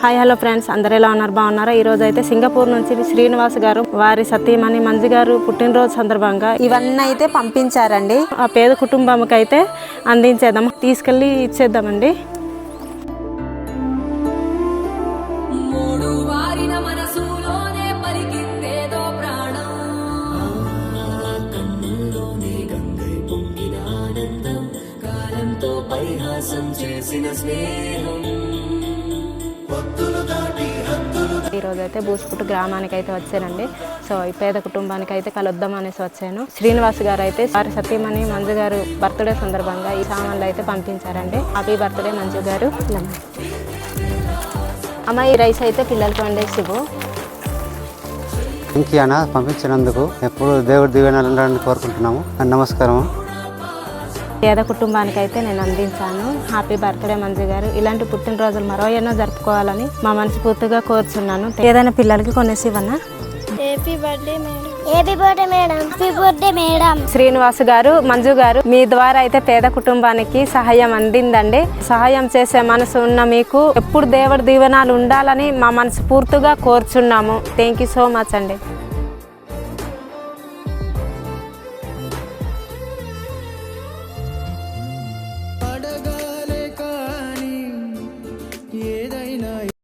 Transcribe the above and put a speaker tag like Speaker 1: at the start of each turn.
Speaker 1: Hi hello friends. అందరు ఎలా ఉన్నారు? బాగున్నారా? ఈ రోజు అయితే సింగపూర్ నుంచి శ్రీనివాస్ గారు వారి సతీమణి మంజు గారు పుట్టినరోజు సందర్భంగా ఇవన్నీ అయితే పంపించారండి. ఆ పేద కుటుంబంకి అయితే అందించేద్దాం. తీసుకెళ్ళి ఇచ్చేద్దామండి.
Speaker 2: మూడు వారిన
Speaker 1: ఈ రోజు అయితే బూసుపుట్టు గ్రామానికి అయితే వచ్చానండి. సో ఈ పేద కుటుంబానికి అయితే కలుద్దాం అనేసి వచ్చాను. శ్రీనివాస్ గారు అయితే వారి సతీమణి మంజు గారు బర్త్డే సందర్భంగా ఈ సామాన్లు అయితే పంపించారండి. హ్యాపీ బర్త్డే మంజు గారు. అమ్మ ఈ రైస్ అయితే పిల్లలకి వండేసి ఇవ్వు.
Speaker 3: పంపించినందుకు ఎప్పుడు దేవుడి దీవెనలని కోరుకుంటున్నాము. నమస్కారం
Speaker 1: పేద కుటుంబానికి అయితే నేను అందించాను. హ్యాపీ బర్త్డే మంజు గారు. ఇలాంటి పుట్టినరోజులు మరో ఎన్నో జరుపుకోవాలని మా మనస్ఫూర్తిగా కోరుచున్నాను. ఏదైనా పిల్లలకి కొనేసి ఇవ్వనా
Speaker 4: happy birthday madam happy birthday madam happy birthday madam
Speaker 1: Srinivas garu Manju garu మీ ద్వారా అయితే పేద కుటుంబానికి సహాయం అందిందండి. సహాయం చేసే మనసు ఉన్న మీకు ఎప్పుడు దేవుడి దీవెనాలు ఉండాలని మా మనసు పూర్తిగా కోరుచున్నాము. థ్యాంక్ యూ సో మచ్ అండి.